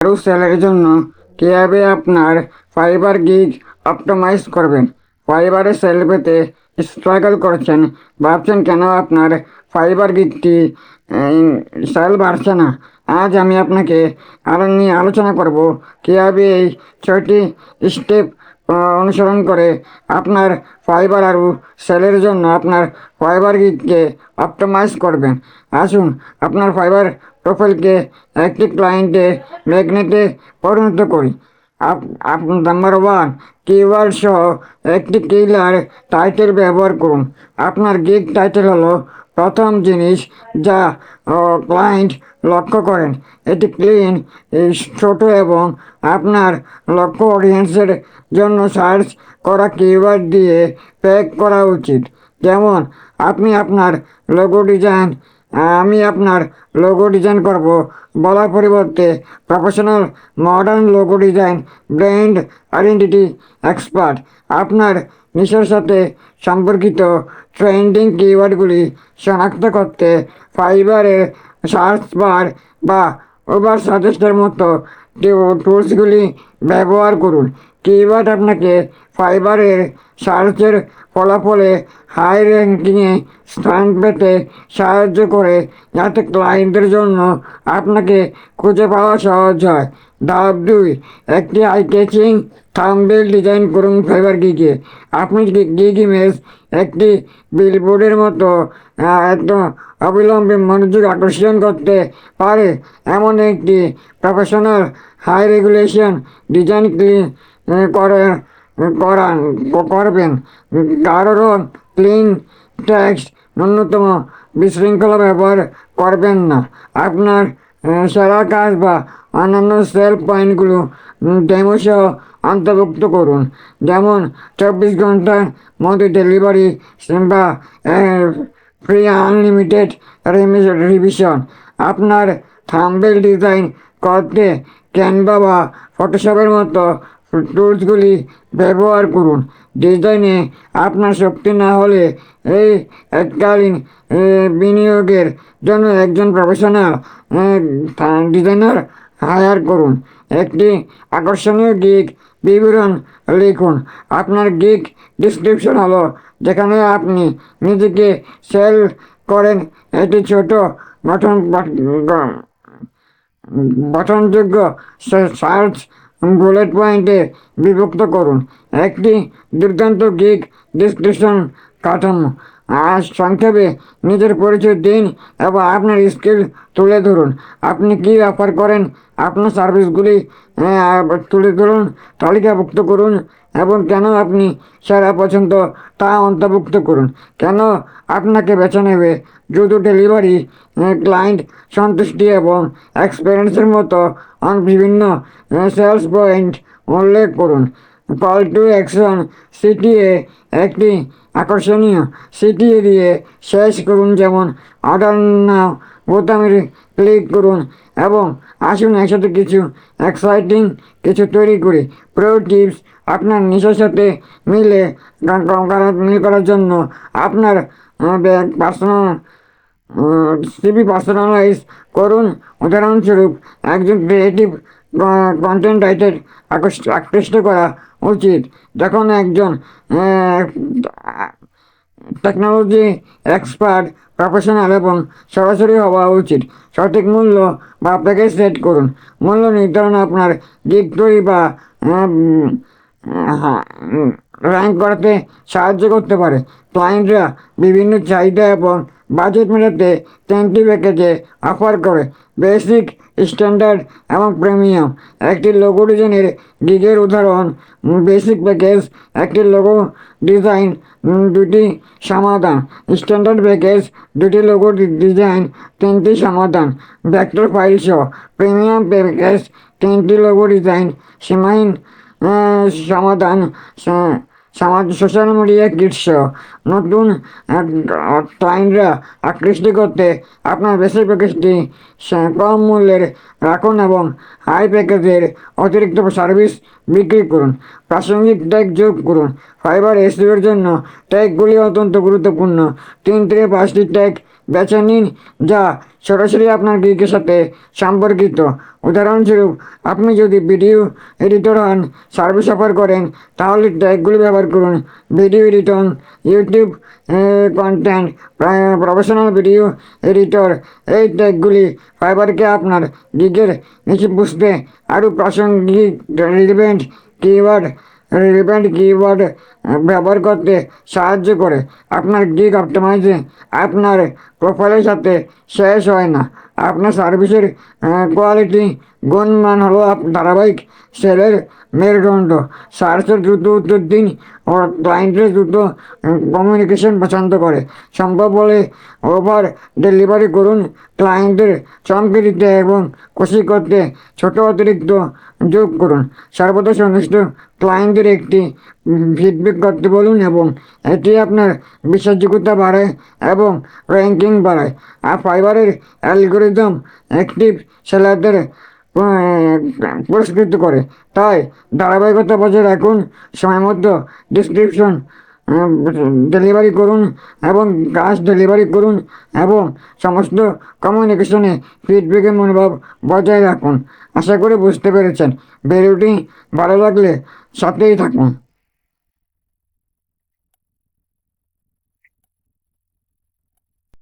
আরও সেলের জন্য কীভাবে আপনার ফাইবার গিগ অপটোমাইজ করবেন? ফাইবারে সেল পেতে স্ট্রাগল করছেন, ভাবছেন কেন আপনার ফাইবার গিগটি সেল বাড়ছে না? আজ আমি আপনাকে আরও নিয়ে আলোচনা করব, কীভাবে এই ছয়টি স্টেপ অনুসরণ করে আপনার ফাইবার আরও সেলের জন্য আপনার ফাইবার গিগকে অপটিমাইজ করবেন। আসুন, আপনার ফাইবার প্রোফাইলকে একটি ক্লায়েন্টে ম্যাগনেটে পরিণত করি। আপ নাম্বার ওয়ান কিওয়ার্ড সহ একটি কিলার টাইটেল ব্যবহার করুন। আপনার গিগ টাইটেল হলো প্রথম জিনিস যা ক্লায়েন্ট লক্ষ্য করেন, এটি ক্লিন ছোট এবং আপনার লক্ষ্য অডিয়েন্সের জন্য সার্চ করা কিওয়ার্ড দিয়ে প্যাক করা উচিত। যেমন, আপনি আপনার লোগো ডিজাইন আমি আপনার লোগো ডিজাইন করব। বলার পরিবর্তে professional modern logo design brand identity expert আপনার নিশার সাথে সম্পর্কিত ট্রেন্ডিং কিওয়ার্ডগুলি শনাক্ত করতে ফাইবারের সার্চ বার বা ওভার সাজেস্টের মতো টুলসগুলি ব্যবহার করুন। কিওয়ার্ড আপনাকে ফাইবারের সার্চের ফলাফলে হাই র্যাঙ্কিংয়ে স্থান পেতে সাহায্য করে যাতে ক্লায়েন্টের জন্য আপনাকে খুঁজে পাওয়া সহজ হয়। ধাপ দুই, একটি আই ক্যাচিং থাম্বেল ডিজাইন করুন ফাইবার গিগে আপনি গিগ ইমেজ একটি বিলবোর্ডের মতো এত অবিলম্বে মনোযোগ আকর্ষণ করতে পারে? এমন একটি প্রফেশনাল হাই রেগুলেশন ডিজাইন করে করান, করবেন। কারণ ক্লিন ট্যাক্স ন্যূনতম বিশৃঙ্খলা ব্যবহার করবেন না। আপনার সেরা কাজ বা অন্যান্য সেল পয়েন্টগুলো ডেমোসহ অন্তর্ভুক্ত করুন। যেমন, চব্বিশ ঘণ্টার মধ্যে ডেলিভারি বা ফ্রি আনলিমিটেড রিভিশন আপনার থাম্বেল ডিজাইন করতে ক্যানভা বা ফটোশপের মতো টুলসগুলি ব্যবহার করুন। ডিজাইনে আপনার শক্তি না হলে এই এককালীন বিনিয়োগের জন্য একজন প্রফেশনাল ডিজাইনার হায়ার করুন। একটি আকর্ষণীয় গিগ বিবরণ লিখুন। আপনার গিগ ডিসক্রিপশন হলো, যেখানে আপনি নিজেকে সেল করেন এটি ছোট গঠন, গঠনযোগ্য সার্চ বুলেট পয়েন্টে বিভক্ত করুন। একটি দুর্দান্ত গিগ ডিসক্রিপশন কাঠামো। আর সংক্ষেপে নিজের পরিচয় দিন এবং আপনার স্কিল তুলে ধরুন। আপনি কী অফার করেন? আপনার সার্ভিসগুলি তুলে ধরুন, তালিকাভুক্ত করুন এবং কেন আপনি সেরা পছন্দ তা অন্তর্ভুক্ত করুন। কেন আপনাকে বেছে নেবে? দ্রুত ডেলিভারি ক্লায়েন্ট সন্তুষ্টি এবং এক্সপিরিয়েন্সের মতো বিভিন্ন সেলস পয়েন্ট উল্লেখ করুন। কল টু অ্যাকশন, সিটিএ, একটি আকর্ষণীয়। সিটিএ দিয়ে শেষ করুন যেমন অর্ডার নাও বোতামে ক্লিক করুন এবং আসুন একসাথে কিছু এক্সাইটিং কিছু তৈরি করি। প্রো টিপস আপনার নিজের সাথে মিলে মিল করার জন্য আপনার পার্সোনাল সিবি পার্সোনালাইজ করুন। উদাহরণস্বরূপ, একজন ক্রিয়েটিভ কন্টেন্ট রাইটার আকৃষ্ট করা উচিত। যখন একজন টেকনোলজি এক্সপার্ট প্রফেশনাল এবং সরাসরি হওয়া উচিত, সঠিক মূল্য বা প্যাকেজ সেট করুন। মূল্য নির্ধারণ আপনার তৈরি বা র্যাঙ্ক করাতে সাহায্য করতে পারে। ক্লায়েন্টরা বিভিন্ন চাহিদা এবং বাজেট মেটাতে তিনটি প্যাকেজে অফার করে বেসিক, স্ট্যান্ডার্ড এবং প্রিমিয়াম। একটি লোগো ডিজাইনের গিগের উদাহরণ, বেসিক প্যাকেজ, একটি লোগো ডিজাইন দুটি সমাধান। স্ট্যান্ডার্ড প্যাকেজ, দুটি লোগো ডিজাইন, তিনটি সমাধান। ভেক্টর ফাইল সহ প্রিমিয়াম প্যাকেজ, তিনটি লোগো ডিজাইন সীমাহীন সমাধান সমাজ সোশ্যাল মিডিয়া কিটস নতুন ক্লায়েন্টরা আকৃষ্ট করতে আপনার বেশি প্যাকেজটি কম মূল্যের রাখুন এবং হাই প্যাকেজের অতিরিক্ত সার্ভিস বিক্রি করুন। প্রাসঙ্গিক ট্যাগ যোগ করুন। ফাইবার এসিওর জন্য ট্যাগগুলি অত্যন্ত গুরুত্বপূর্ণ। তিন থেকে পাঁচটি ট্যাগ বেছে নিন, যা সরাসরি আপনার গিগের সাথে সম্পর্কিত। উদাহরণস্বরূপ, আপনি যদি ভিডিও এডিটর হন, সার্ভিস অফার করেন, তাহলে ট্যাগগুলি ব্যবহার করুন। Video editor, YouTube content professional video editor, এই ট্যাগগুলি ফাইবারকে আপনার গিগের নিচে বুঝতে আরও প্রাসঙ্গিক, রিলেভেন্ট, কিওয়ার্ড রিলেভেন্ট কিবোর্ড ব্যবহার করতে সাহায্য করে। আপনার গিগ অপটিমাইজিং আপনার প্রোফাইলের সাথে শেষ হয় না। আপনার সার্ভিসের কোয়ালিটি গুণমান হলো ধারাবাহিক সেলের মেরুদণ্ড। সার্চের দ্রুত উত্তর দিন ও ক্লায়েন্টের দ্রুত কমিউনিকেশন পছন্দ করে। সম্ভব হলে ওভার ডেলিভারি করুন ক্লায়েন্টের চমকে দিতে এবং খুশি করতে। ছোট অতিরিক্ত যোগ করুন। সর্বদা সন্তুষ্ট ক্লায়েন্টের একটি ফিডব্যাক করতে বলুন এবং এটি আপনার বিশ্বাসযোগ্যতা বাড়ায় এবং র্যাঙ্কিং বাড়ায়। আর ফাইবারের অ্যালগোরিদম অ্যাক্টিভ সেলারদের পুরস্কৃত করে। তাই ধারাবাহিকতা বজায় রাখুন সময় মতো ডিসক্রিপশন ডেলিভারি করুন এবং কাজ ডেলিভারি করুন এবং সমস্ত কমিউনিকেশনে ফিডব্যাকের মনোভাব বজায় রাখুন। আশা করি বুঝতে পেরেছেন। ভিডিওটি ভালো লাগলে সাথেই থাকুন।